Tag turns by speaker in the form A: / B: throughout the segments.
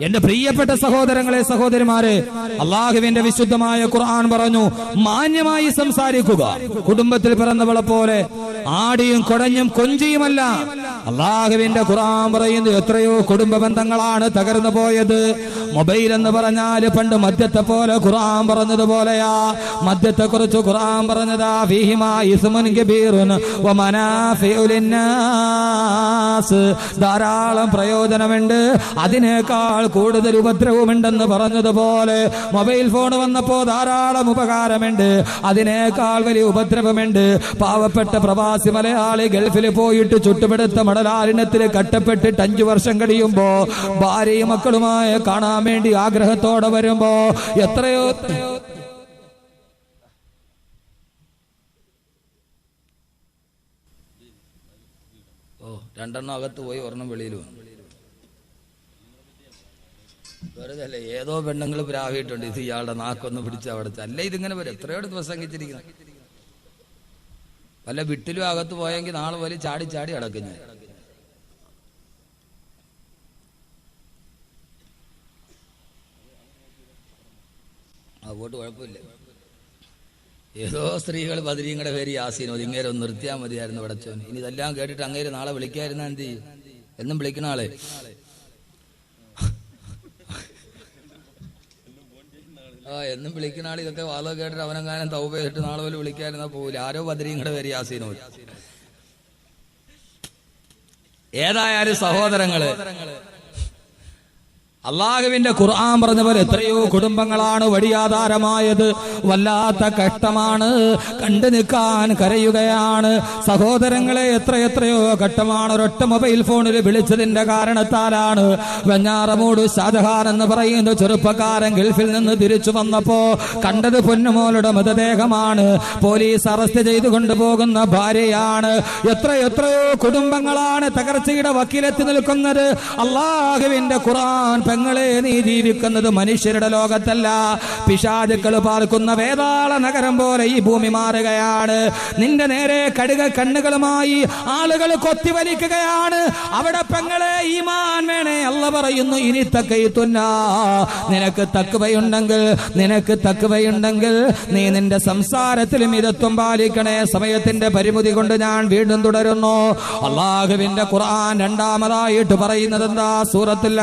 A: എന്റെ പ്രിയപ്പെട്ട സഹോദരങ്ങളെ സഹോദരിമാരെ അള്ളാഹുവിന്റെ വിശുദ്ധമായ ഖുർആൻ പറഞ്ഞു മാന്യമായി സംസാരിക്കുക. കുടുംബത്തിൽ പിറന്നവളെ പോലെ ആടിയും കുടഞ്ഞും കൊഞ്ചിയുമല്ല. അള്ളാഹുവിന്റെ ഖുറാൻ പറയുന്നു എത്രയോ കുടുംബ ബന്ധങ്ങളാണ് തകർന്നു പോയത്. മൊബൈൽ എന്ന് പറഞ്ഞാൽ പണ്ട് മദ്യത്തെ പോലെ ഖുറാൻ പറഞ്ഞതുപോലെയാ മദ്യത്തെ കുറിച്ച് ഖുറാൻ പറഞ്ഞതാ ഫീഹിമാ ഇസ്മുൻ കബീറുൻ വമനാഫിഉ ലിന്നാസ്. ധാരാളം പ്രയോജനമുണ്ട്. അതിനേക്കാൾ കൂടുതൽ ഉപദ്രവമുണ്ടെന്ന് പറഞ്ഞതുപോലെ മൊബൈൽ ഫോൺ വന്നപ്പോൾ ധാരാളം ഉപകാരമുണ്ട്. അതിനേക്കാൾ വലിയ ഉപദ്രവമുണ്ട്. പാവപ്പെട്ട പ്രവാസി മലയാളി ഗൾഫിൽ പോയിട്ട് ചുട്ടുപിടുത്ത മണലാരണ്യത്തിൽ കട്ടപ്പെട്ടിട്ട് അഞ്ചു വർഷം കഴിയുമ്പോ ഭാര്യയും മക്കളുമായി കാണാൻ വേണ്ടി ആഗ്രഹത്തോടെ വരുമ്പോ എത്രയോ ഓ രണ്ടെണ്ണം അകത്ത് പോയി ഒരെണ്ണം വെളിയിൽ വന്നു. വെറുതെ അല്ല ഏതോ പെണ്ണുങ്ങൾ പ്രാവിയിട്ടുണ്ട്. ഇത് ഇയാളുടെ നാക്കൊന്ന് പിടിച്ച് അവിടെ അല്ല ഇതിങ്ങനെ വരും. എത്രയോ പ്രസംഗിച്ചിരിക്കുന്നത് വല്ല വിട്ടിലും അകത്ത് പോയെങ്കിൽ നാളെ പോലെ ചാടി ചാടി അടക്കും അതുകൊണ്ട് കുഴപ്പമില്ല. ഏതോ സ്ത്രീകൾ ബദരീങ്ങളുടെ പേര് യാസീനോ ഇങ്ങേരെ ഒന്ന് നിർത്തിയാൽ മതിയായിരുന്നു പടച്ചോൻ ഇനി ഇതെല്ലാം കേട്ടിട്ട് അങ്ങേര് നാളെ വിളിക്കായിരുന്ന എന്ത് ചെയ്യും? എന്നും വിളിക്കണ ആളെ. ആ എന്നും വിളിക്കുന്ന ആൾ ഇതൊക്കെ വാദം കേട്ടിട്ട് അവനെങ്ങാനും തൗപ ചെയ്തിട്ട് നാളെ പോലെ വിളിക്കാതിരുന്നാ പോവില്ല. ആരോ ബദരീങ്ങളുടെ പേര് യാസീനോ ഏതായാലും സഹോദരങ്ങൾ അള്ളാഹുവിന്റെ ഖുർആൻ പറഞ്ഞവർ എത്രയോ കുടുംബങ്ങളാണ് വഴിയാധാരമായത്. വല്ലാത്ത കഷ്ടമാണ്. കണ്ടു നിൽക്കാൻ കരയുകയാണ്. സഹോദരങ്ങളെ എത്ര എത്രയോ ഘട്ടമാണ് ഒരൊറ്റ മൊബൈൽ ഫോണിൽ വിളിച്ചതിന്റെ കാരണത്താലാണ്. വെഞ്ഞാറമൂട് ഷാജഹാൻ എന്ന് പറയുന്ന ചെറുപ്പക്കാരൻ ഗൾഫിൽ നിന്ന് തിരിച്ചു വന്നപ്പോ കണ്ടത് പൊന്നുമോളുടെ മൃതദേഹമാണ്. പോലീസ് അറസ്റ്റ് ചെയ്തു കൊണ്ടുപോകുന്ന ഭാര്യയാണ്. എത്ര എത്രയോ കുടുംബങ്ങളാണ് തകർച്ചയുടെ വക്കീലെത്തി നിൽക്കുന്നത്. അള്ളാഹുവിന്റെ ഖുർആൻ പെങ്ങളെ നീ ജീവിക്കുന്നത് മനുഷ്യരുടെ ലോകത്തല്ല. പിശാചുക്കൾ പാർക്കുന്ന വേതാള നഗരം പോലെ ഈ ഭൂമി മാറുകയാണ്. നിന്റെ നേരെ കടുക കണ്ണുകളുമായി ആളുകൾ കൊത്തിവലിക്കുകയാണ്. അവിടെ പെങ്ങളെ ഈമാൻ വേണേ അല്ല പറയുന്നു ഇനി തക്കയിത്തുന്ന. നിനക്ക് തക്കുവയുണ്ടെങ്കിൽ നിനക്ക് തക്കുവയുണ്ടെങ്കിൽ നീ നിന്റെ സംസാരത്തിൽ മിതത്വം പാലിക്കണേ. സമയത്തിന്റെ പരിമിതി കൊണ്ട് ഞാൻ വീണ്ടും തുടരുന്നു. അള്ളാഹുവിന്റെ ഖുർആൻ രണ്ടാമതായിട്ട് പറയുന്നത് എന്താ? സൂറത്തുൽ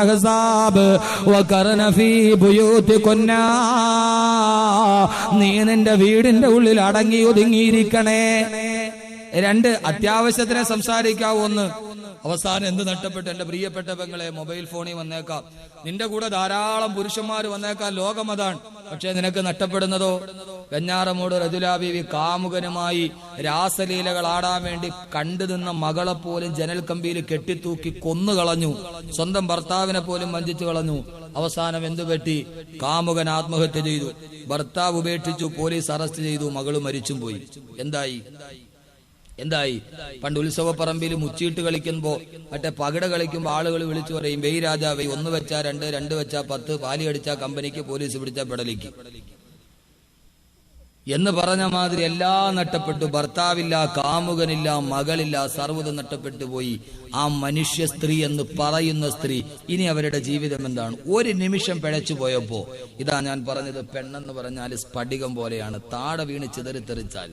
A: നീ നിന്റെ വീടിന്റെ ഉള്ളിൽ അടങ്ങി ഒതുങ്ങിയിരിക്കണേ. രണ്ട് അത്യാവശ്യത്തിനെ സംസാരിക്കാവൂ ഒന്ന് അവസാനം എന്ത് നഷ്ടപ്പെട്ടു? എന്റെ പ്രിയപ്പെട്ട പെങ്ങളെ മൊബൈൽ ഫോണിൽ വന്നേക്കാം. നിന്റെ കൂടെ ധാരാളം പുരുഷന്മാർ വന്നേക്കാം. ലോകം അതാണ്. പക്ഷെ നിനക്ക് നഷ്ടപ്പെടുന്നതോ? വെഞ്ഞാറമൂട് റജുലാബീവി കാമുകനുമായി രാസലീലകൾ ആടാൻ വേണ്ടി കണ്ടു നിന്ന മകളെ പോലും ജനൽ കമ്പിയിൽ കെട്ടിത്തൂക്കി കൊന്നുകളഞ്ഞു സ്വന്തം ഭർത്താവിനെ പോലും വഞ്ചിച്ചു കളഞ്ഞു. അവസാനം എന്തു പറ്റി? കാമുകൻ ആത്മഹത്യ ചെയ്തു. ഭർത്താവ് ഉപേക്ഷിച്ചു. പോലീസ് അറസ്റ്റ് ചെയ്തു. മകൾ മരിച്ചും പോയി. എന്തായി? എന്തായി? പണ്ട് ഉത്സവപ്പറമ്പിൽ മുച്ചിയിട്ട് കളിക്കുമ്പോ മറ്റേ പകിട കളിക്കുമ്പോ ആളുകൾ വിളിച്ചു പറയും വെയ് രാജാവേ ഒന്ന് വെച്ചാ രണ്ട് രണ്ട് വെച്ചാ പത്ത് പാലി അടിച്ചാ കമ്പനിക്ക് പോലീസ് പിടിച്ച പെടലിക്ക്. എന്ന് പറഞ്ഞ മാതിരി എല്ലാം നഷ്ടപ്പെട്ടു ഭർത്താവില്ല കാമുകനില്ല മകളില്ല സർവതും നഷ്ടപ്പെട്ടു പോയി. ആ മനുഷ്യ സ്ത്രീ എന്ന് പറയുന്ന സ്ത്രീ ഇനി അവരുടെ ജീവിതം എന്താണ്? ഒരു നിമിഷം പിഴച്ചു പോയപ്പോ ഇതാ ഞാൻ പറഞ്ഞത് പെണ്ണെന്ന് പറഞ്ഞാൽ സ്ഫടികം പോലെയാണ് താട വീണ് ചിതറിത്തെറിച്ചാൽ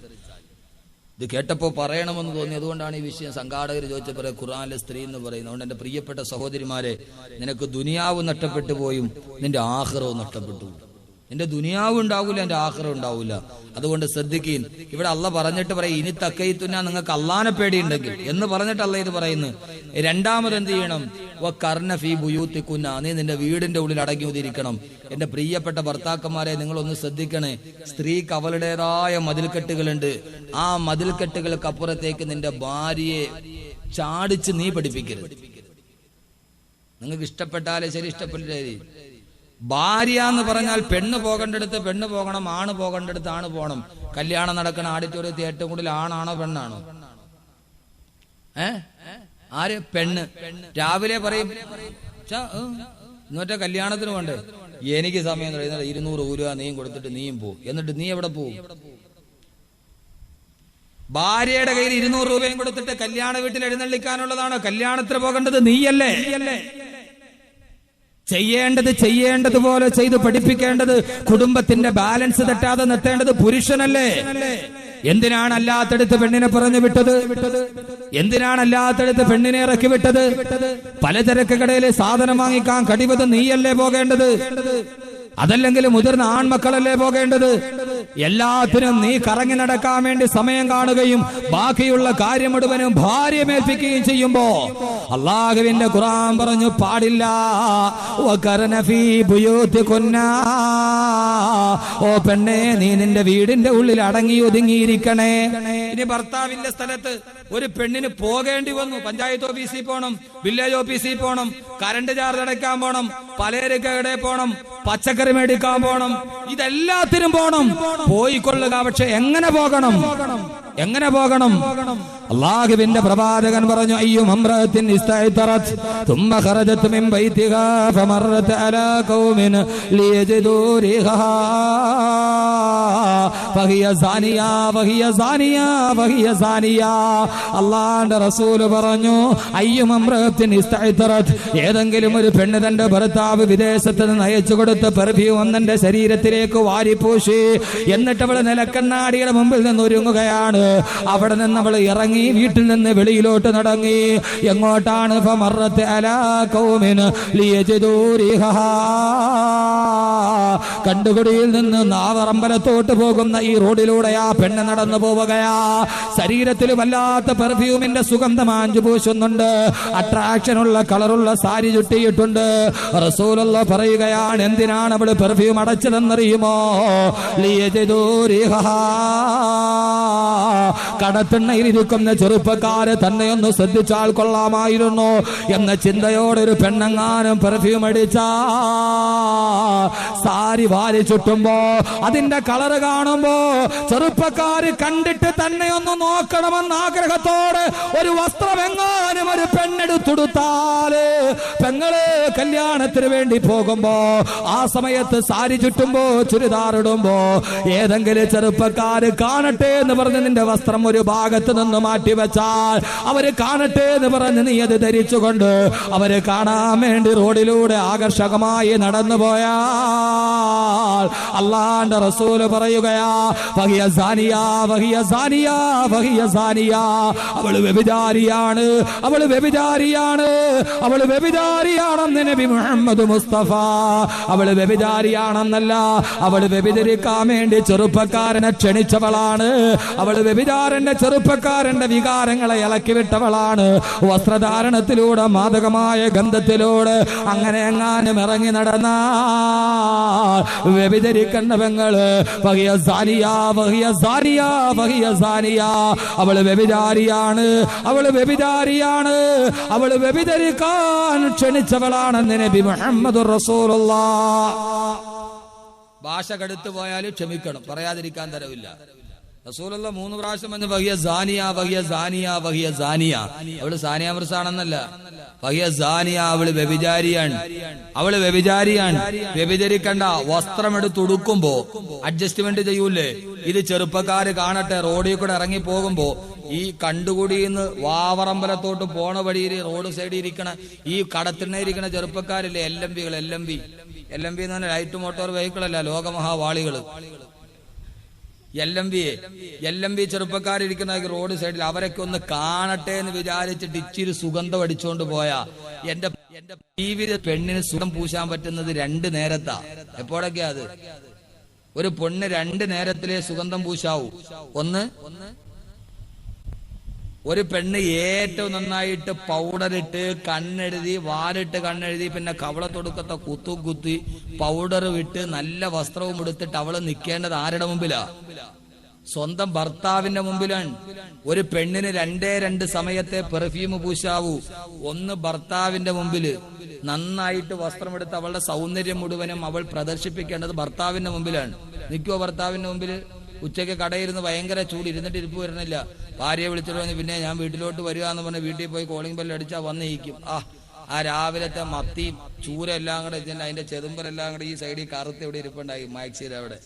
A: ഇത് കേട്ടപ്പോൾ പറയണമെന്ന് തോന്നി. അതുകൊണ്ടാണ് ഈ വിഷയം. സംഘാടകർ ചോദിച്ചപ്പോൾ ഖുറാനിലെ സ്ത്രീ എന്ന് പറയുന്നത് അതുകൊണ്ട് എന്റെ പ്രിയപ്പെട്ട സഹോദരിമാരെ നിനക്ക് ദുനിയാവ് നഷ്ടപ്പെട്ടു പോയും നിന്റെ ആഹ്റവും നഷ്ടപ്പെട്ടു. നിന്റെ ദുനിയാവ് ഉണ്ടാവില്ല എന്റെ ആഹ്റം ഉണ്ടാവില്ല അതുകൊണ്ട് ശ്രദ്ധിക്കുകയും ഇവിടെ അല്ല പറഞ്ഞിട്ട് പറയും ഇനി തക്കയിത്തുന്ന നിങ്ങൾക്ക് അള്ളാനെ പേടിയുണ്ടെങ്കിൽ. എന്ന് പറഞ്ഞിട്ട് അല്ല ഇത് പറയുന്നു. രണ്ടാമത് എന്ത് ചെയ്യണം? കർണ ഫീ ബുയൂത്തിക്കുന്ന. നീ നിന്റെ വീടിന്റെ ഉള്ളിൽ അടങ്ങി ഒതിരിക്കണം എന്റെ പ്രിയപ്പെട്ട ഭർത്താക്കന്മാരെ നിങ്ങളൊന്ന് ശ്രദ്ധിക്കണേ. സ്ത്രീക്ക് അവളുടേതായ മതിൽക്കെട്ടുകളുണ്ട്. ആ മതിൽക്കെട്ടുകൾക്ക് അപ്പുറത്തേക്ക് നിന്റെ ഭാര്യയെ ചാടിച്ച് നീ പഠിപ്പിക്കരുത്. നിങ്ങൾക്ക് ഇഷ്ടപ്പെട്ടാലേ ശരി ഇഷ്ടപ്പെട്ടില്ലേ. ഭാര്യ എന്ന് പറഞ്ഞാൽ പെണ്ണ് പോകേണ്ടടുത്ത് പെണ്ണ് പോകണം ആണ് പോകേണ്ടടുത്ത് ആണ് പോകണം. കല്യാണം നടക്കുന്ന ആഡിറ്റോറിയത്തിൽ ഏറ്റവും കൂടുതൽ ആണാണോ പെണ്ണാണോ? ഏ? ആര്? പെണ്ണ്. രാവിലെ പറയും ഛ, കല്യാണത്തിന് വേണ്ടേ എനിക്ക് സമയം കഴിയുന്നത് ഇരുന്നൂറ് രൂപ നീയും കൊടുത്തിട്ട് നീയും പോ എന്നിട്ട് നീ എവിടെ പോവും? ഭാര്യയുടെ കയ്യിൽ ഇരുന്നൂറ് രൂപയും കൊടുത്തിട്ട് കല്യാണ വീട്ടിൽ എഴുന്നള്ളിക്കാനുള്ളതാണോ കല്യാണത്തിന് പോകേണ്ടത്? നീയല്ലേ?
B: ചെയ്യേണ്ടത് ചെയ്യേണ്ടതുപോലെ ചെയ്ത് പഠിപ്പിക്കേണ്ടത് കുടുംബത്തിന്റെ ബാലൻസ് തെറ്റാതെ നിർത്തേണ്ടത് പുരുഷനല്ലേ? എന്തിനാണ് അല്ലാത്തടുത്ത് പെണ്ണിനെ പറഞ്ഞു വിട്ടത്? എന്തിനാണ് അല്ലാത്തടുത്ത് പെണ്ണിനെ ഇറക്കി വിട്ടത്? പലചരക്ക് കടയിൽ സാധനം വാങ്ങിക്കാൻ കടിവത് നീയല്ലേ പോകേണ്ടത്? അതല്ലെങ്കിൽ മുതിർന്ന ആൺമക്കളല്ലേ പോകേണ്ടത്? എല്ലാത്തിനും നീ കറങ്ങി നടക്കാൻ വേണ്ടി സമയം കാണുകയും ബാക്കിയുള്ള കാര്യം മുഴുവനും ഭാര്യ മേൽപ്പിക്കുകയും ചെയ്യുമ്പോ അള്ളാഹുവിന്റെ ഖുറാൻ പറഞ്ഞു പാടില്ല. ഓ പെണ്ണെ നീ നിന്റെ വീടിന്റെ ഉള്ളിൽ അടങ്ങി ഒതുങ്ങിയിരിക്കണേ. ഇനി ഭർത്താവിന്റെ സ്ഥലത്ത് ഒരു പെണ്ണിന് പോകേണ്ടി വന്നു. പഞ്ചായത്ത് ഓഫീസിൽ പോണം വില്ലേജ് ഓഫീസിൽ പോണം കറണ്ട് ചാർജ് അടയ്ക്കാൻ പോണം പലചരക്കടെ പോണം പച്ചക്കറി മേടിക്കാൻ പോണം ഇതെല്ലാത്തിനും പോണം. പോയിക്കൊള്ളുക. പക്ഷെ എങ്ങനെ പോകണം? എങ്ങനെ പോകണം അള്ളാഹുവിന്റെ പ്രവാചകൻ പറഞ്ഞു അയ്യോ അമ്രത്തിൻ ഇസ്തഅ്തറത് ثم خرجت من بيتها فمرت على قوم ليجدوا ريحها فهي زانية وهي زانية وهي زانية അള്ളാന്റെ റസൂല് പറഞ്ഞു അയ്യും അമ്രത്തിൻ ഇസ്തഅ്തറത് ഏതെങ്കിലും ഒരു പെണ്ണ് തന്റെ ഭർത്താവ് വിദേശത്ത് നിന്ന് അയച്ചു കൊടുത്ത പെർഫ്യൂം തന്റെ ശരീരത്തിലേക്ക് വാരിപ്പൂശി എന്നിട്ട് അവള് നിലക്കണ്ണാടിയുടെ മുമ്പിൽ നിന്ന് ഒരുങ്ങുകയാണ് അവിടെ നിന്ന് അവൾ ഇറങ്ങി വീട്ടിൽ നിന്ന് വെളിയിലോട്ട് നടങ്ങി. എങ്ങോട്ടാണ്. കണ്ടുകുടിയിൽ നിന്ന് നാവറമ്പലത്തോട്ട് പോകുന്ന ഈ റോഡിലൂടെ ആ പെണ്ണ് നടന്നു പോവുകയാ. ശരീരത്തിൽ വല്ലാത്ത പെർഫ്യൂമിന്റെ സുഗന്ധം ആഞ്ചു പൂശുന്നുണ്ട്. അട്രാക്ഷനുള്ള കളറുള്ള സാരി ചുട്ടിയിട്ടുണ്ട്. റസൂലുള്ള പറയുകയാണ് എന്തിനാണ് അവൾ പെർഫ്യൂം അടച്ചതെന്നറിയുമോ? ലിയ. കടത്തിണ്ണയിൽ ഇരിക്കുന്ന ചെറുപ്പക്കാര് തന്നെ ഒന്ന് ശ്രദ്ധിച്ചാൽ കൊള്ളാമായിരുന്നു എന്ന ചിന്തയോടെ ഒരു പെണ്ണങ്ങാനും പെർഫ്യൂം അടിച്ച സാരി വാരി ചുറ്റുമ്പോ അതിന്റെ കളറ് കാണുമ്പോ ചെറുപ്പക്കാര് കണ്ടിട്ട് തന്നെ ഒന്ന് നോക്കണമെന്ന ആഗ്രഹത്തോടെ ഒരു വസ്ത്രം എങ്ങാനും ഒരു പെണ്ണെടുത്തുടുത്താൽ പെങ്ങൾ കല്യാണത്തിന് വേണ്ടി പോകുമ്പോ ആ സമയത്ത് സാരി ചുറ്റുമ്പോ ചുരിദാറിടുമ്പോ ഏതെങ്കിലും ചെറുപ്പക്കാര് കാണട്ടെ എന്ന് പറഞ്ഞ് നിന്റെ വസ്ത്രം ഒരു ഭാഗത്ത് നിന്ന് മാറ്റി വെച്ചാൽ അവർ കാണട്ടെ എന്ന് പറഞ്ഞ് നീ അത് ധരിച്ചുകൊണ്ട് അവർ കാണാൻ വേണ്ടി റോഡിലൂടെ ആകർഷകമായി നടന്നു പോയാൽ അള്ളാന്റെ റസൂൽ വഹിയ സാനിയ വഹിയ സാനിയ വഹിയ സാനിയ. അവൾ വ്യഭിചാരിയാണ് അവൾ വ്യഭിചാരിയാണ് അവൾ വ്യഭിചാരിയാണെന്ന് നബി മുഹമ്മദ് മുസ്തഫ. അവൾ വ്യഭിചാരിയാണെന്നല്ല അവൾ വ്യഭിചരിക്കാൻ വേണ്ടി ചെറുപ്പക്കാരനെ ക്ഷണിച്ചവളാണ്. അവൾ വ്യഭിചാരന്റെ ചെറുപ്പക്കാരന്റെ വികാരങ്ങളെ ഇളക്കി വിട്ടവളാണ്. വസ്ത്രധാരണത്തിലൂടെ മാതകമായ ഗന്ധത്തിലൂടെ അങ്ങനെ എങ്ങാനും ഇറങ്ങി നടന്ന. വ്യഭിചരിക്കേണ്ട പെങ്ങൾ വഹിയ വഹിയ വഹിയ സാനിയ. അവൾ വ്യഭിചാരിയാണ് അവൾ വ്യഭിചാരിയാണ് അവൾ വ്യഭിചരിക്കാൻ ക്ഷണിച്ചവളാണെന്ന് നബി റസൂലുള്ള.
A: ഭാഷ കടുത്തു പോയാലും ക്ഷമിക്കണം പറയാതിരിക്കാൻ തരവില്ല. റസൂലുള്ള മൂന്ന് പ്രാവശ്യം വന്ന് വഹിയ സാനിയ വഹിയ സാനിയ വഹിയ സാനിയ. അവൾ സാനിയ മിർസാണെന്നല്ല വഹിയ സാനിയ അവൾ വ്യഭിചാരിയാണ്. അവൾ വ്യഭിചാരിയാണ്. വ്യഭിചരിക്കണ്ട വസ്ത്രം എടുത്ത് ഉടുക്കുമ്പോ അഡ്ജസ്റ്റ്മെന്റ് ചെയ്യൂലേ? ഇത് ചെറുപ്പക്കാര് കാണട്ടെ റോഡിൽ കൂടെ ഇറങ്ങി പോകുമ്പോ ഈ കണ്ടുകൂടിന്ന് വാവറമ്പലത്തോട്ട് പോണ വഴിയിൽ റോഡ് സൈഡിൽ ഇരിക്കണ ഈ കടത്തിണ്ണ ഇരിക്കണ ചെറുപ്പക്കാരില്ലേ L M പികൾ L M P L M എന്ന് പറഞ്ഞാൽ ലൈറ്റ് മോട്ടോർ വെഹിക്കിൾ അല്ല ലോകമഹാവാളികൾ. എൽ എം ബി ചെറുപ്പക്കാരിരിക്കുന്ന റോഡ് സൈഡിൽ അവരൊക്കെ ഒന്ന് കാണട്ടെ എന്ന് വിചാരിച്ചിട്ട് ഇച്ചിരി സുഗന്ധം അടിച്ചുകൊണ്ട് പോയാ. എന്റെ എന്റെ ജീവിത പെണ്ണിന് സുഖം പൂശാൻ പറ്റുന്നത് രണ്ട് നേരത്താ. എപ്പോഴൊക്കെയാ അത്? ഒരു പെണ്ണ് രണ്ട് നേരത്തിലെ സുഗന്ധം പൂശാവൂ. ഒന്ന് ഒരു പെണ്ണ് ഏറ്റവും നന്നായിട്ട് പൗഡർ ഇട്ട് കണ്ണെഴുതി വാലിട്ട് കണ്ണെഴുതി പിന്നെ കവളത്തൊടുക്കത്തെ കുത്തു കുത്തി പൗഡർ വിട്ട് നല്ല വസ്ത്രവും എടുത്തിട്ട് അവൾ നിൽക്കേണ്ടത് ആരുടെ മുമ്പിലാ? സ്വന്തം ഭർത്താവിന്റെ മുമ്പിലാണ്. ഒരു പെണ്ണിന് രണ്ടേ രണ്ട് സമയത്തെ പെർഫ്യൂം പൂശാവൂ. ഒന്ന് ഭർത്താവിന്റെ മുമ്പിൽ. നന്നായിട്ട് വസ്ത്രമെടുത്ത് അവളുടെ സൗന്ദര്യം മുഴുവനും അവൾ പ്രദർശിപ്പിക്കേണ്ടത് ഭർത്താവിന്റെ മുമ്പിലാണ്. നിൽക്കുവോ ഭർത്താവിന്റെ മുമ്പിൽ? ഉച്ചയ്ക്ക് കടയിരുന്ന് ഭയങ്കര ചൂട് ഇരുന്നിട്ട് ഇരിപ്പ് വരുന്നില്ല. ഭാര്യയെ വിളിച്ചിട്ട് പിന്നെ ഞാൻ വീട്ടിലോട്ട് വരിക എന്ന് പറഞ്ഞ് വീട്ടിൽ പോയി കോളിംഗ് ബെല്ല് അടിച്ചാൽ വന്നിരിക്കും ആ ആ രാവിലത്തെ മത്തി ചൂരെല്ലാം കൂടെ ഇതിന് അതിന്റെ ചെതുമ്പരെല്ലാം കൂടെ ഈ സൈഡിൽ കറുത്ത് ഇവിടെ ഇരിപ്പുണ്ടായി മാക്സിയിൽ അവിടെ.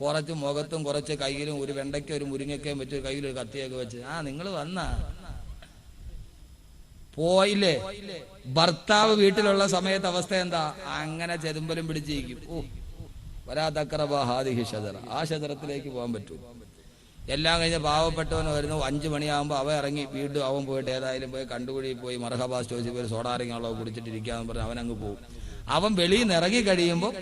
A: കുറച്ച് മുഖത്തും കുറച്ച് കയ്യിലും ഒരു വെണ്ടയ്ക്ക ഒരു മുരിങ്ങക്കയും വെച്ച് കയ്യിൽ ഒരു കത്തിയൊക്കെ വെച്ച്. ആ നിങ്ങൾ വന്നാ. പോയില്ലേ? ഭർത്താവ് വീട്ടിലുള്ള സമയത്ത് അവസ്ഥ എന്താ? അങ്ങനെ ചെതുമ്പലും പിടിച്ചിരിക്കും. ഓ വരാ ഹാദിഹി ഷജറ. ആ ഷജറത്തിലേക്ക് പോകാൻ പറ്റൂ. എല്ലാം കഴിഞ്ഞ് പാവപ്പെട്ടവൻ വരുന്നു. അഞ്ചു മണിയാകുമ്പോൾ അവൻ ഇറങ്ങി വീണ്ടും അവൻ പോയിട്ട് ഏതായാലും പോയി കണ്ടുകുഴി പോയി മർഹബാസ് ചോദിച്ച് പോയി സോഡാറിങ്ങുള്ള കുടിച്ചിട്ടിരിക്കാന്ന് പറഞ്ഞ് അവനങ്ങ് പോകും അവൻ വെളിയിൽ നിന്ന് ഇറങ്ങി കഴിയുമ്പോൾ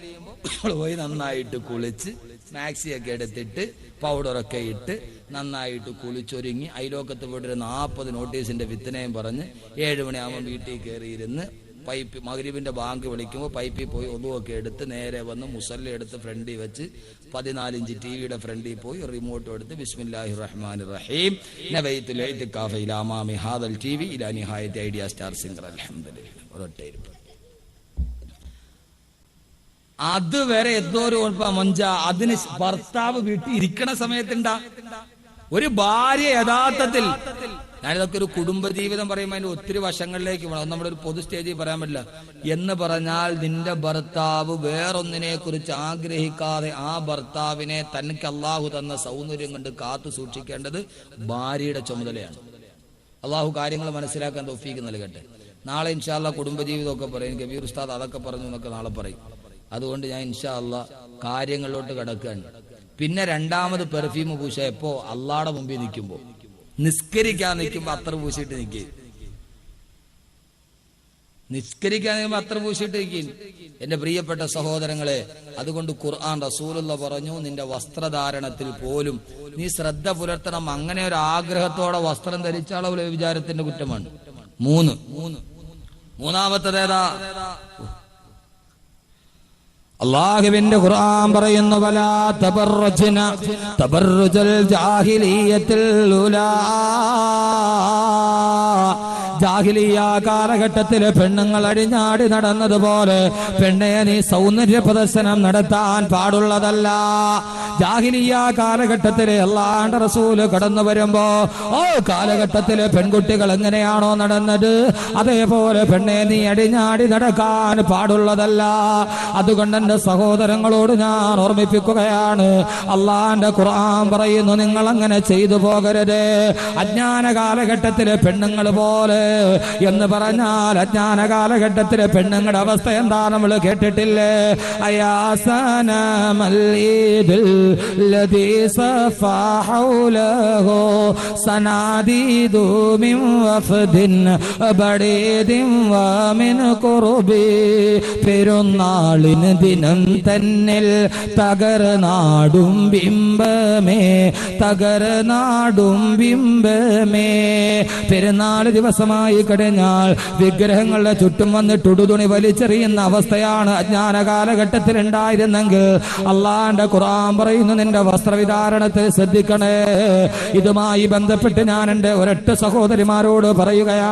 A: പോയി നന്നായിട്ട് കുളിച്ച് മാക്സിയൊക്കെ എടുത്തിട്ട് പൗഡറൊക്കെ ഇട്ട് നന്നായിട്ട് കുളിച്ചൊരുങ്ങി. അയലോക്കത്ത് പോയിട്ട് നാൽപ്പത് നോട്ടീസിന്റെ വിത്തനയും പറഞ്ഞ് ഏഴ് മണിയാകുമ്പോൾ വീട്ടിൽ കയറിയിരുന്ന് പൈപ്പ് മകരീബിന്റെ ബാങ്ക് വിളിക്കുമ്പോൾ പൈപ്പിൽ പോയി ഒതുവൊക്കെ എടുത്ത് നേരെ വന്ന് മുസല്ല എടുത്ത് ഫ്രണ്ടിൽ വെച്ച് പതിനാലിഞ്ച് ടി വിയുടെ ഫ്രണ്ടിൽ പോയി റിമോട്ട് എടുത്ത് ബിസ്മില്ലാഹി റഹ്മാൻ റഹീം നബൈത്തുൽ ഇത്തിഖാഫ ഇലാ ഹാദൽ ടി വി ഇലാ നിഹായത്തി ഐഡിയ സ്റ്റാർ സിംഗർ. അൽഹംദുലില്ലാഹ്. ഒരൊറ്റ ഇരിപ്പ് അതുവരെ എന്തോ ഒരു കുഴപ്പം. മൊഞ്ച അതിന് ഭർത്താവ് വീട്ടിൽ ഇരിക്കണ സമയത്തുണ്ടാ. ഒരു ഭാര്യ യഥാർത്ഥത്തിൽ ഞാനിതൊക്കെ ഒരു കുടുംബജീവിതം പറയുമ്പോൾ അതിന്റെ ഒത്തിരി വശങ്ങളിലേക്ക് പോകണം നമ്മുടെ ഒരു പൊതു സ്റ്റേജിൽ പറയാൻ പറ്റില്ല. എന്ന് പറഞ്ഞാൽ നിന്റെ ഭർത്താവ് വേറൊന്നിനെ കുറിച്ച് ആഗ്രഹിക്കാതെ ആ ഭർത്താവിനെ തനിക്ക് അള്ളാഹു തന്ന സൗന്ദര്യം കൊണ്ട് കാത്തു സൂക്ഷിക്കേണ്ടത് ഭാര്യയുടെ ചുമതലയാണ്. അള്ളാഹു കാര്യങ്ങൾ മനസ്സിലാക്കാൻ തോഫീക്ക് നൽകട്ടെ. നാളെ ഇൻഷാല്ല കുടുംബജീവിതമൊക്കെ പറയും. കബീർ ഉസ്താദ് അതൊക്കെ പറഞ്ഞു എന്നൊക്കെ നാളെ പറയും. അതുകൊണ്ട് ഞാൻ ഇൻഷാ അല്ല കാര്യങ്ങളിലോട്ട് കിടക്കുകയാണ്. പിന്നെ രണ്ടാമത് പെർഫ്യൂം പൂശ എപ്പോ? അള്ളാടെ മുമ്പിൽ നിൽക്കുമ്പോ. നിസ്കരിക്കാൻ നിൽക്കുമ്പോ അത്ര പൂശിയിട്ട് നിൽക്കി നിസ്കരിക്കാൻ നിൽക്കുമ്പോ അത്ര പൂശിയിട്ട് നിൽക്കും എന്റെ പ്രിയപ്പെട്ട സഹോദരങ്ങളെ അതുകൊണ്ട് ഖുർആൻ റസൂലുള്ള പറഞ്ഞു നിന്റെ വസ്ത്രധാരണത്തിൽ പോലും നീ ശ്രദ്ധ പുലർത്തണം. അങ്ങനെ ഒരു ആഗ്രഹത്തോടെ വസ്ത്രം ധരിച്ചാളെ വിചാരത്തിന്റെ കുറ്റമാണ്. മൂന്ന് മൂന്ന്. മൂന്നാമത്തേതാ
B: അള്ളാഹുവിന്റെ ഖുർആൻ പറയുന്നു വലാ തബർറുജ്ന തബർറുജൽ ജാഹിലിയത്തിൽ ഉലാ. ജാഹിലിയ കാലഘട്ടത്തിലെ പെണ്ണുങ്ങൾ അടിഞ്ഞാടി നടന്നതുപോലെ പെണ്ണെ നീ സൗന്ദര്യ പ്രദർശനം നടത്താൻ പാടുള്ളതല്ല. ജാഹിലിയ കാലഘട്ടത്തിലെ അള്ളാണ്ട് റസൂൽ കടന്നു വരുമ്പോ ഓ കാലഘട്ടത്തിലെ പെൺകുട്ടികൾ എങ്ങനെയാണോ നടന്നത്? അതേപോലെ പെണ്ണെ നീ അടിഞ്ഞാടി നടക്കാൻ പാടുള്ളതല്ല. അതുകൊണ്ട് എന്റെ സഹോദരങ്ങളോട് ഞാൻ ഓർമ്മിപ്പിക്കുകയാണ്. അള്ളാന്റെ ഖുർആൻ പറയുന്നു നിങ്ങൾ അങ്ങനെ ചെയ്തു പോകരുത്. അജ്ഞാന കാലഘട്ടത്തിലെ പെണ്ണുങ്ങൾ പോലെ. എന്ന് പറഞ്ഞാൽ അജ്ഞാന കാലഘട്ടത്തിലെ പെണ്ണുങ്ങളുടെ അവസ്ഥ എന്താ നമ്മൾ കേട്ടിട്ടില്ലേ? പെരുന്നാളിന് ദിനം തന്നിൽ തകർനാടും ബിംബമേ തകർനാടും ബിംബമേ. പെരുന്നാൾ ദിവസമായി കഴിഞ്ഞാൽ വിഗ്രഹങ്ങളുടെ ചുറ്റും വന്ന് ടുടുതുണി വലിച്ചെറിയുന്ന അവസ്ഥയാണ് അജ്ഞാന കാലഘട്ടത്തിൽ ഉണ്ടായിരുന്നെങ്കിൽ അള്ളാന്റെ ഖുറാൻ പറയുന്നു നിന്റെ വസ്ത്രവിധാരണത്തിൽ ശ്രദ്ധിക്കണേ. ഇതുമായി ബന്ധപ്പെട്ട് ഞാൻ എന്റെ ഒരൊറ്റ സഹോദരിമാരോട് പറയുകയാണ്